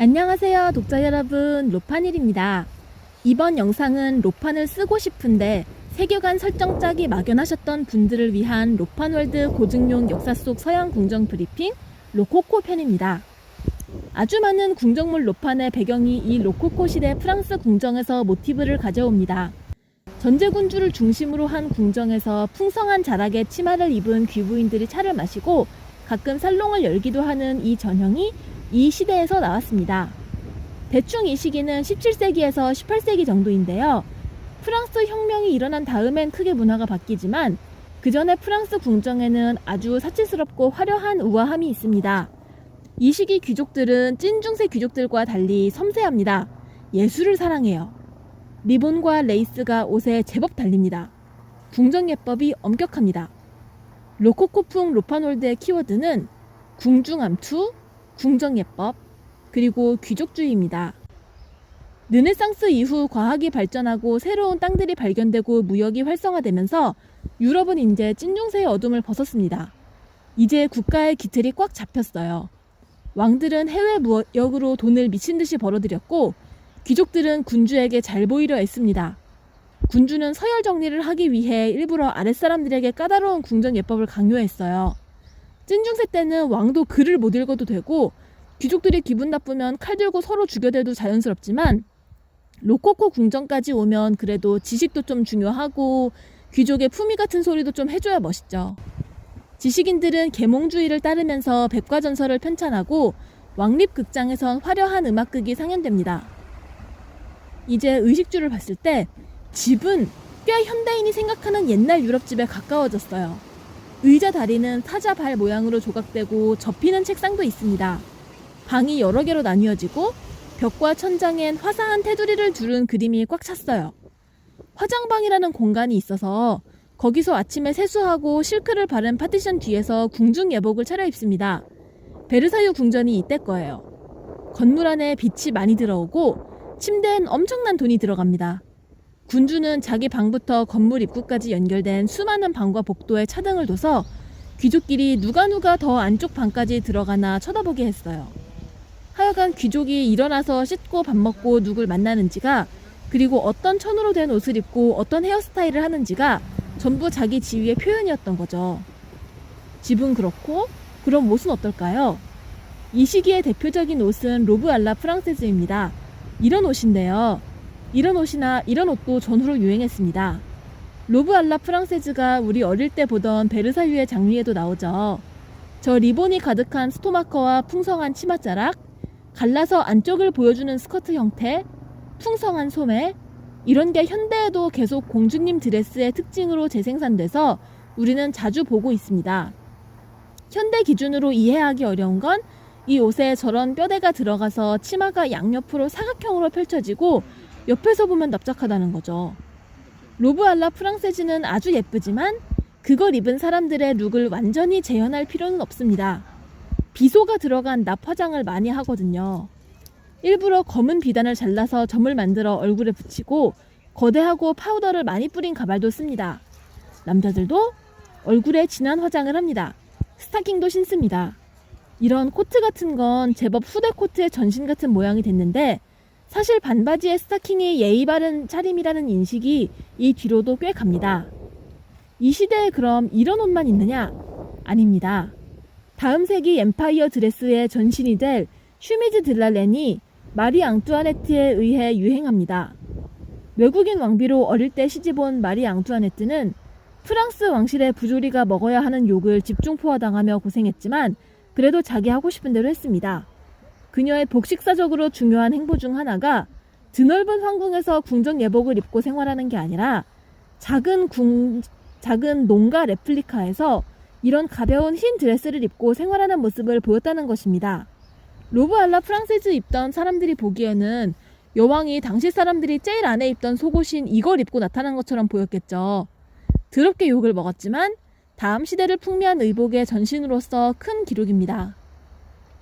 안녕하세요, 독자 여러분. 로판일입니다. 이번 영상은 로판을 쓰고 싶은데 세계관 설정 짝이 막연하셨던 분들을 위한 로판월드 고증용 역사 속 서양 궁정 브리핑 로코코 편입니다. 아주 많은 궁정물 로판의 배경이 이 로코코 시대 프랑스 궁정에서 모티브를 가져옵니다. 전제군주를 중심으로 한 궁정에서 풍성한 자락의 치마를 입은 귀부인들이 차를 마시고 가끔 살롱을 열기도 하는 이 전형이 이 시대에서 나왔습니다. 대충 이 시기는 17세기에서 18세기 정도인데요. 프랑스 혁명이 일어난 다음엔 크게 문화가 바뀌지만 그 전에 프랑스 궁정에는 아주 사치스럽고 화려한 우아함이 있습니다. 이 시기 귀족들은 찐중세 귀족들과 달리 섬세합니다. 예술을 사랑해요. 리본과 레이스가 옷에 제법 달립니다. 궁정 예법이 엄격합니다. 로코코풍 로파놀드의 키워드는 궁중암투, 궁정예법, 그리고 귀족주의입니다. 르네상스 이후 과학이 발전하고 새로운 땅들이 발견되고 무역이 활성화되면서 유럽은 이제 찐중세의 어둠을 벗었습니다. 이제 국가의 기틀이 꽉 잡혔어요. 왕들은 해외 무역으로 돈을 미친 듯이 벌어들였고 귀족들은 군주에게 잘 보이려 했습니다. 군주는 서열 정리를 하기 위해 일부러 아랫사람들에게 까다로운 궁정 예법을 강요했어요. 찐중세 때는 왕도 글을 못 읽어도 되고 귀족들이 기분 나쁘면 칼 들고 서로 죽여대도 자연스럽지만 로코코 궁정까지 오면 그래도 지식도 좀 중요하고 귀족의 품위 같은 소리도 좀 해줘야 멋있죠. 지식인들은 계몽주의를 따르면서 백과전설을 편찬하고 왕립극장에선 화려한 음악극이 상연됩니다. 이제 의식주를 봤을 때 집은 꽤 현대인이 생각하는 옛날 유럽집에 가까워졌어요. 의자 다리는 사자 발 모양으로 조각되고 접히는 책상도 있습니다. 방이 여러 개로 나뉘어지고 벽과 천장엔 화사한 테두리를 두른 그림이 꽉 찼어요. 화장방이라는 공간이 있어서 거기서 아침에 세수하고 실크를 바른 파티션 뒤에서 궁중 예복을 차려입습니다. 베르사유 궁전이 이때 거예요. 건물 안에 빛이 많이 들어오고 침대엔 엄청난 돈이 들어갑니다. 군주는 자기 방부터 건물 입구까지 연결된 수많은 방과 복도에 차등을 둬서 귀족끼리 누가 누가 더 안쪽 방까지 들어가나 쳐다보게 했어요. 하여간 귀족이 일어나서 씻고 밥 먹고 누굴 만나는지가 그리고 어떤 천으로 된 옷을 입고 어떤 헤어스타일을 하는지가 전부 자기 지위의 표현이었던 거죠. 집은 그렇고 그럼 옷은 어떨까요? 이 시기의 대표적인 옷은 로브 알라 프랑세즈입니다. 이런 옷인데요. 이런 옷이나 이런 옷도 전후로 유행했습니다. 로브 알라 프랑세즈가 우리 어릴 때 보던 베르사유의 장미에도 나오죠. 저 리본이 가득한 스토마커와 풍성한 치맛자락, 갈라서 안쪽을 보여주는 스커트 형태, 풍성한 소매, 이런 게 현대에도 계속 공주님 드레스의 특징으로 재생산돼서 우리는 자주 보고 있습니다. 현대 기준으로 이해하기 어려운 건 이 옷에 저런 뼈대가 들어가서 치마가 양옆으로 사각형으로 펼쳐지고 옆에서 보면 납작하다는 거죠. 로브 알라 프랑세즈는 아주 예쁘지만 그걸 입은 사람들의 룩을 완전히 재현할 필요는 없습니다. 비소가 들어간 납 화장을 많이 하거든요. 일부러 검은 비단을 잘라서 점을 만들어 얼굴에 붙이고 거대하고 파우더를 많이 뿌린 가발도 씁니다. 남자들도 얼굴에 진한 화장을 합니다. 스타킹도 신습니다. 이런 코트 같은 건 제법 후대 코트의 전신 같은 모양이 됐는데 사실 반바지에 스타킹이 예의 바른 차림이라는 인식이 이 뒤로도 꽤 갑니다. 이 시대에 그럼 이런 옷만 있느냐? 아닙니다. 다음 세기 엠파이어 드레스의 전신이 될 슈미즈 들랄렌이 마리 앙뚜아네트에 의해 유행합니다. 외국인 왕비로 어릴 때 시집온 마리 앙뚜아네트는 프랑스 왕실의 부조리가 먹어야 하는 욕을 집중포화당하며 고생했지만 그래도 자기 하고 싶은 대로 했습니다. 그녀의 복식사적으로 중요한 행보 중 하나가 드넓은 황궁에서 궁정 예복을 입고 생활하는 게 아니라 작은 궁, 작은 농가 레플리카에서 이런 가벼운 흰 드레스를 입고 생활하는 모습을 보였다는 것입니다. 로브 알라 프랑세즈 입던 사람들이 보기에는 여왕이 당시 사람들이 제일 안에 입던 속옷인 이걸 입고 나타난 것처럼 보였겠죠. 더럽게 욕을 먹었지만 다음 시대를 풍미한 의복의 전신으로서 큰 기록입니다.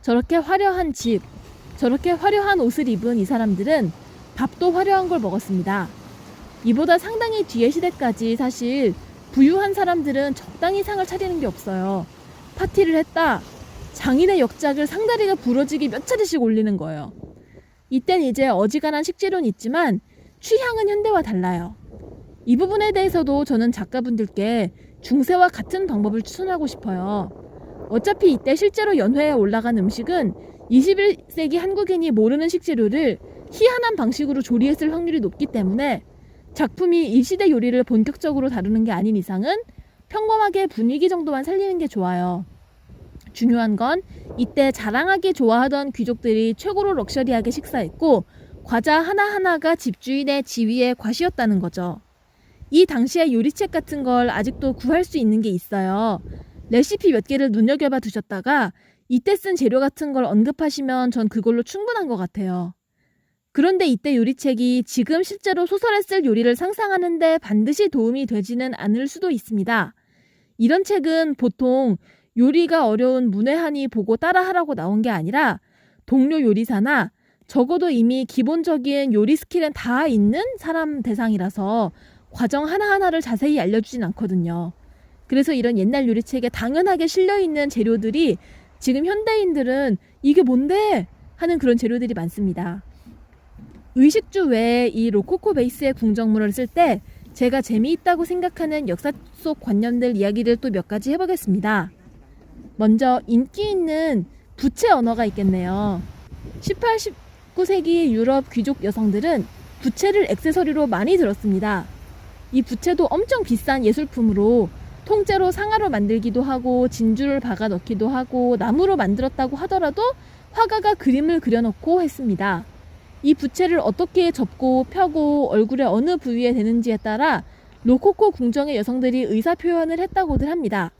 저렇게 화려한 집, 저렇게 화려한 옷을 입은 이 사람들은 밥도 화려한 걸 먹었습니다. 이보다 상당히 뒤의 시대까지 사실 부유한 사람들은 적당히 상을 차리는 게 없어요. 파티를 했다. 장인의 역작을 상다리가 부러지게 몇 차례씩 올리는 거예요. 이땐 이제 어지간한 식재료는 있지만 취향은 현대와 달라요. 이 부분에 대해서도 저는 작가분들께 중세와 같은 방법을 추천하고 싶어요. 어차피 이때 실제로 연회에 올라간 음식은 21세기 한국인이 모르는 식재료를 희한한 방식으로 조리했을 확률이 높기 때문에 작품이 이 시대 요리를 본격적으로 다루는 게 아닌 이상은 평범하게 분위기 정도만 살리는 게 좋아요. 중요한 건 이때 자랑하기 좋아하던 귀족들이 최고로 럭셔리하게 식사했고 과자 하나하나가 집주인의 지위의 과시였다는 거죠. 이 당시의 요리책 같은 걸 아직도 구할 수 있는 게 있어요. 레시피 몇 개를 눈여겨봐 두셨다가 이때 쓴 재료 같은 걸 언급하시면 전 그걸로 충분한 것 같아요. 그런데 이때 요리책이 지금 실제로 소설에 쓸 요리를 상상하는데 반드시 도움이 되지는 않을 수도 있습니다. 이런 책은 보통 요리가 어려운 문외한이 보고 따라하라고 나온 게 아니라 동료 요리사나 적어도 이미 기본적인 요리 스킬은 다 있는 사람 대상이라서 과정 하나하나를 자세히 알려주진 않거든요. 그래서 이런 옛날 요리책에 당연하게 실려 있는 재료들이 지금 현대인들은 이게 뭔데? 하는 그런 재료들이 많습니다. 의식주 외에 이 로코코 베이스의 궁정물을 쓸 때 제가 재미있다고 생각하는 역사 속 관념들 이야기를 또 몇 가지 해보겠습니다. 먼저 인기 있는 부채 언어가 있겠네요. 18, 19세기 유럽 귀족 여성들은 부채를 액세서리로 많이 들었습니다. 이 부채도 엄청 비싼 예술품으로 통째로 상아로 만들기도 하고 진주를 박아 넣기도 하고 나무로 만들었다고 하더라도 화가가 그림을 그려놓고 했습니다. 이 부채를 어떻게 접고 펴고 얼굴의 어느 부위에 대는지에 따라 로코코 궁정의 여성들이 의사 표현을 했다고들 합니다.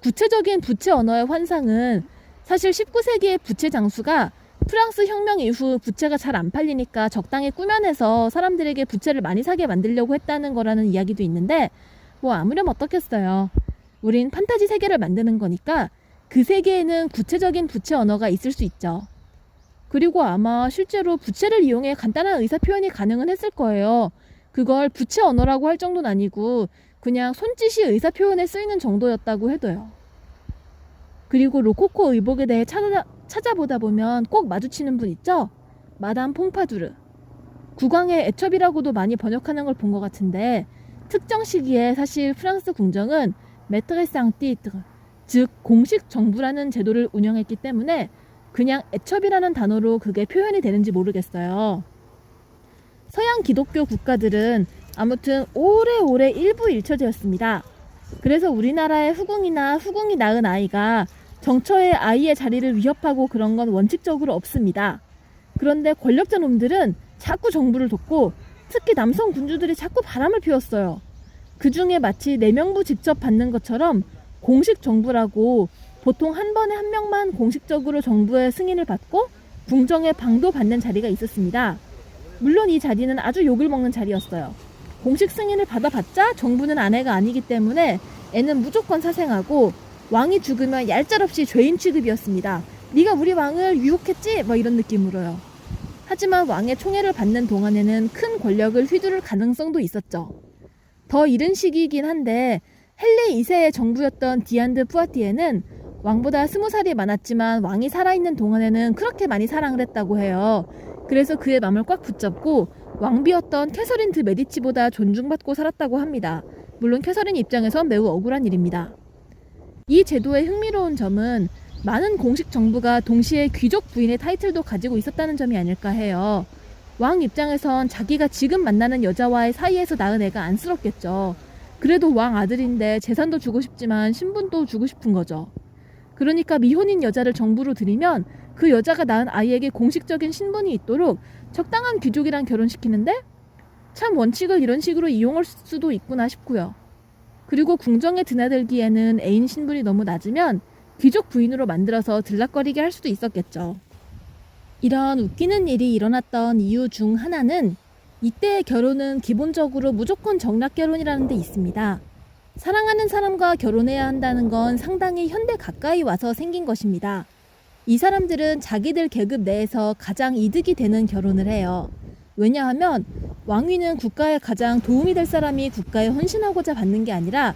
구체적인 부채 언어의 환상은 사실 19세기의 부채 장수가 프랑스 혁명 이후 부채가 잘 안 팔리니까 적당히 꾸며내서 사람들에게 부채를 많이 사게 만들려고 했다는 거라는 이야기도 있는데 뭐 아무렴 어떻겠어요. 우린 판타지 세계를 만드는 거니까 그 세계에는 구체적인 부채 언어가 있을 수 있죠. 그리고 아마 실제로 부채를 이용해 간단한 의사 표현이 가능은 했을 거예요. 그걸 부채 언어라고 할 정도는 아니고 그냥 손짓이 의사 표현에 쓰이는 정도였다고 해도요. 그리고 로코코 의복에 대해 찾아, 찾아보다 보면 꼭 마주치는 분 있죠? 마담 퐁파두르. 국왕의 애첩이라고도 많이 번역하는 걸 본 것 같은데 특정 시기에 사실 프랑스 궁정은 메트레스 앙티트르, 즉 공식 정부라는 제도를 운영했기 때문에 그냥 애첩이라는 단어로 그게 표현이 되는지 모르겠어요. 서양 기독교 국가들은 아무튼 오래오래 일부 일처제였습니다. 그래서 우리나라의 후궁이나 후궁이 낳은 아이가 정처의 아이의 자리를 위협하고 그런 건 원칙적으로 없습니다. 그런데 권력자 놈들은 자꾸 정부를 돕고 특히 남성 군주들이 자꾸 바람을 피웠어요. 그 중에 마치 내명부 직접 받는 것처럼 공식 정부라고 보통 한 번에 한 명만 공식적으로 정부의 승인을 받고 궁정의 방도 받는 자리가 있었습니다. 물론 이 자리는 아주 욕을 먹는 자리였어요. 공식 승인을 받아봤자 정부는 아내가 아니기 때문에 애는 무조건 사생하고 왕이 죽으면 얄짤없이 죄인 취급이었습니다. 네가 우리 왕을 유혹했지? 뭐 이런 느낌으로요. 하지만 왕의 총애를 받는 동안에는 큰 권력을 휘두를 가능성도 있었죠. 더 이른 시기이긴 한데 헨리 2세의 정부였던 디안드 푸아티에는 왕보다 스무 살이 많았지만 왕이 살아있는 동안에는 그렇게 많이 사랑을 했다고 해요. 그래서 그의 마음을 꽉 붙잡고 왕비였던 캐서린 드 메디치보다 존중받고 살았다고 합니다. 물론 캐서린 입장에선 매우 억울한 일입니다. 이 제도의 흥미로운 점은 많은 공식 정부가 동시에 귀족 부인의 타이틀도 가지고 있었다는 점이 아닐까 해요. 왕 입장에선 자기가 지금 만나는 여자와의 사이에서 낳은 애가 안쓰럽겠죠. 그래도 왕 아들인데 재산도 주고 싶지만 신분도 주고 싶은 거죠. 그러니까 미혼인 여자를 정부로 들이면 그 여자가 낳은 아이에게 공식적인 신분이 있도록 적당한 귀족이랑 결혼시키는데 참 원칙을 이런 식으로 이용할 수도 있구나 싶고요. 그리고 궁정에 드나들기에는 애인 신분이 너무 낮으면 귀족 부인으로 만들어서 들락거리게 할 수도 있었겠죠. 이런 웃기는 일이 일어났던 이유 중 하나는 이때의 결혼은 기본적으로 무조건 정략 결혼이라는 데 있습니다. 사랑하는 사람과 결혼해야 한다는 건 상당히 현대 가까이 와서 생긴 것입니다. 이 사람들은 자기들 계급 내에서 가장 이득이 되는 결혼을 해요. 왜냐하면 왕위는 국가에 가장 도움이 될 사람이 국가에 헌신하고자 받는 게 아니라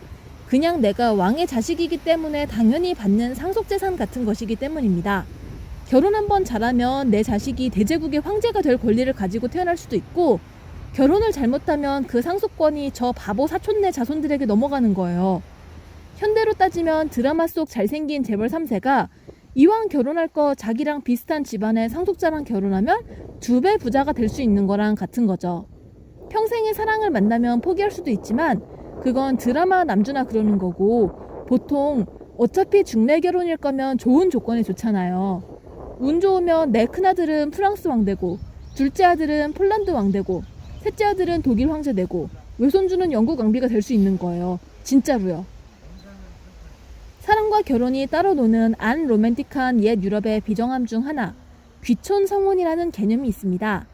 그냥 내가 왕의 자식이기 때문에 당연히 받는 상속재산 같은 것이기 때문입니다. 결혼 한번 잘하면 내 자식이 대제국의 황제가 될 권리를 가지고 태어날 수도 있고 결혼을 잘못하면 그 상속권이 저 바보 사촌네 자손들에게 넘어가는 거예요. 현대로 따지면 드라마 속 잘생긴 재벌 3세가 이왕 결혼할 거 자기랑 비슷한 집안의 상속자랑 결혼하면 두 배 부자가 될 수 있는 거랑 같은 거죠. 평생의 사랑을 만나면 포기할 수도 있지만 그건 드라마 남주나 그러는 거고 보통 어차피 중매 결혼일 거면 좋은 조건이 좋잖아요. 운 좋으면 내 큰아들은 프랑스 왕되고 둘째 아들은 폴란드 왕되고 셋째 아들은 독일 황제 되고 외손주는 영국 왕비가 될 수 있는 거예요. 진짜로요. 사랑과 결혼이 따로 노는 안 로맨틱한 옛 유럽의 비정함 중 하나, 귀촌 성혼이라는 개념이 있습니다.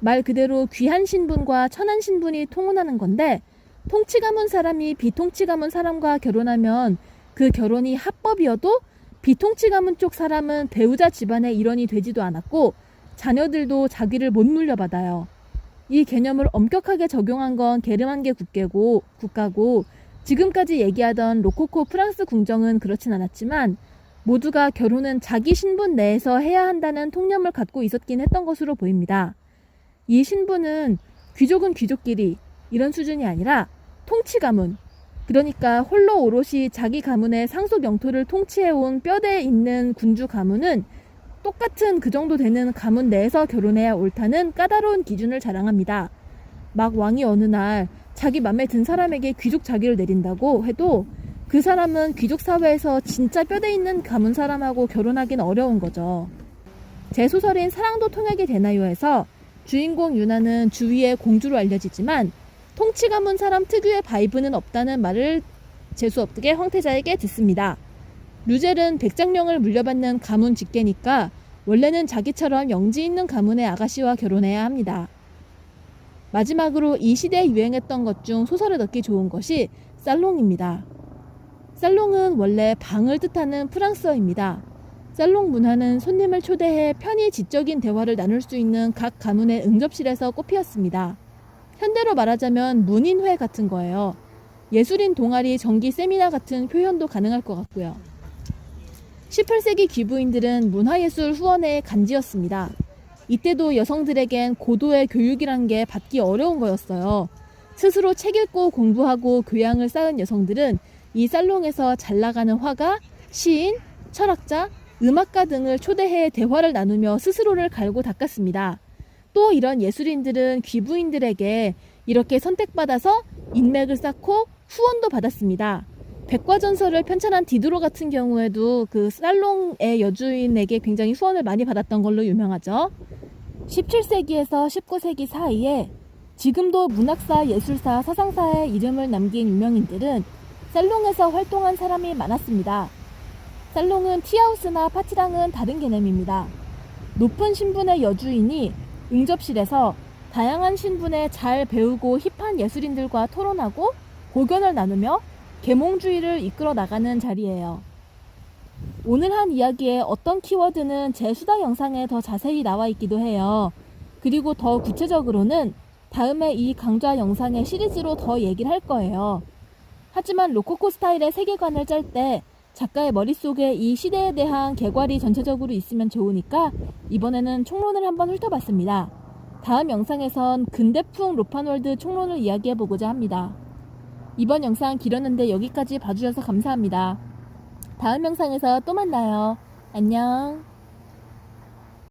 말 그대로 귀한 신분과 천한 신분이 통혼하는 건데, 통치 가문 사람이 비통치 가문 사람과 결혼하면 그 결혼이 합법이어도 비통치 가문 쪽 사람은 배우자 집안의 일원이 되지도 않았고, 자녀들도 자기를 못 물려받아요. 이 개념을 엄격하게 적용한 건 게르만계 국계고, 국가고, 지금까지 얘기하던 로코코 프랑스 궁정은 그렇진 않았지만 모두가 결혼은 자기 신분 내에서 해야 한다는 통념을 갖고 있었긴 했던 것으로 보입니다. 이 신분은 귀족은 귀족끼리 이런 수준이 아니라 통치 가문 그러니까 홀로 오롯이 자기 가문의 상속 영토를 통치해온 뼈대에 있는 군주 가문은 똑같은 그 정도 되는 가문 내에서 결혼해야 옳다는 까다로운 기준을 자랑합니다. 막 왕이 어느 날 자기 맘에 든 사람에게 귀족 자기를 내린다고 해도 그 사람은 귀족 사회에서 진짜 뼈대 있는 가문 사람하고 결혼하긴 어려운 거죠. 제 소설인 사랑도 통하게 되나요에서 주인공 유나는 주위의 공주로 알려지지만 통치 가문 사람 특유의 바이브는 없다는 말을 재수없게 황태자에게 듣습니다. 류젤은 백장령을 물려받는 가문 직계니까 원래는 자기처럼 영지 있는 가문의 아가씨와 결혼해야 합니다. 마지막으로 이 시대에 유행했던 것 중 소설을 넣기 좋은 것이 살롱입니다. 살롱은 원래 방을 뜻하는 프랑스어입니다. 살롱 문화는 손님을 초대해 편히 지적인 대화를 나눌 수 있는 각 가문의 응접실에서 꽃피었습니다. 현대로 말하자면 문인회 같은 거예요. 예술인 동아리 정기 세미나 같은 표현도 가능할 것 같고요. 18세기 귀부인들은 문화예술 후원회의 간지였습니다. 이때도 여성들에겐 고도의 교육이란 게 받기 어려운 거였어요. 스스로 책 읽고 공부하고 교양을 쌓은 여성들은 이 살롱에서 잘 나가는 화가, 시인, 철학자, 음악가 등을 초대해 대화를 나누며 스스로를 갈고 닦았습니다. 또 이런 예술인들은 귀부인들에게 이렇게 선택받아서 인맥을 쌓고 후원도 받았습니다. 백과전설을 편찬한 디드로 같은 경우에도 그 살롱의 여주인에게 굉장히 후원을 많이 받았던 걸로 유명하죠. 17세기에서 19세기 사이에 지금도 문학사, 예술사, 사상사의 이름을 남긴 유명인들은 살롱에서 활동한 사람이 많았습니다. 살롱은 티하우스나 파티랑은 다른 개념입니다. 높은 신분의 여주인이 응접실에서 다양한 신분의 잘 배우고 힙한 예술인들과 토론하고 고견을 나누며 계몽주의를 이끌어 나가는 자리예요. 오늘 한 이야기의 어떤 키워드는 제 수다 영상에 더 자세히 나와 있기도 해요. 그리고 더 구체적으로는 다음에 이 강좌 영상의 시리즈로 더 얘기를 할 거예요. 하지만 로코코 스타일의 세계관을 짤 때 작가의 머릿속에 이 시대에 대한 개괄이 전체적으로 있으면 좋으니까 이번에는 총론을 한번 훑어봤습니다. 다음 영상에선 근대풍 로판월드 총론을 이야기해보고자 합니다. 이번 영상 길었는데 여기까지 봐주셔서 감사합니다. 다음 영상에서 또 만나요. 안녕.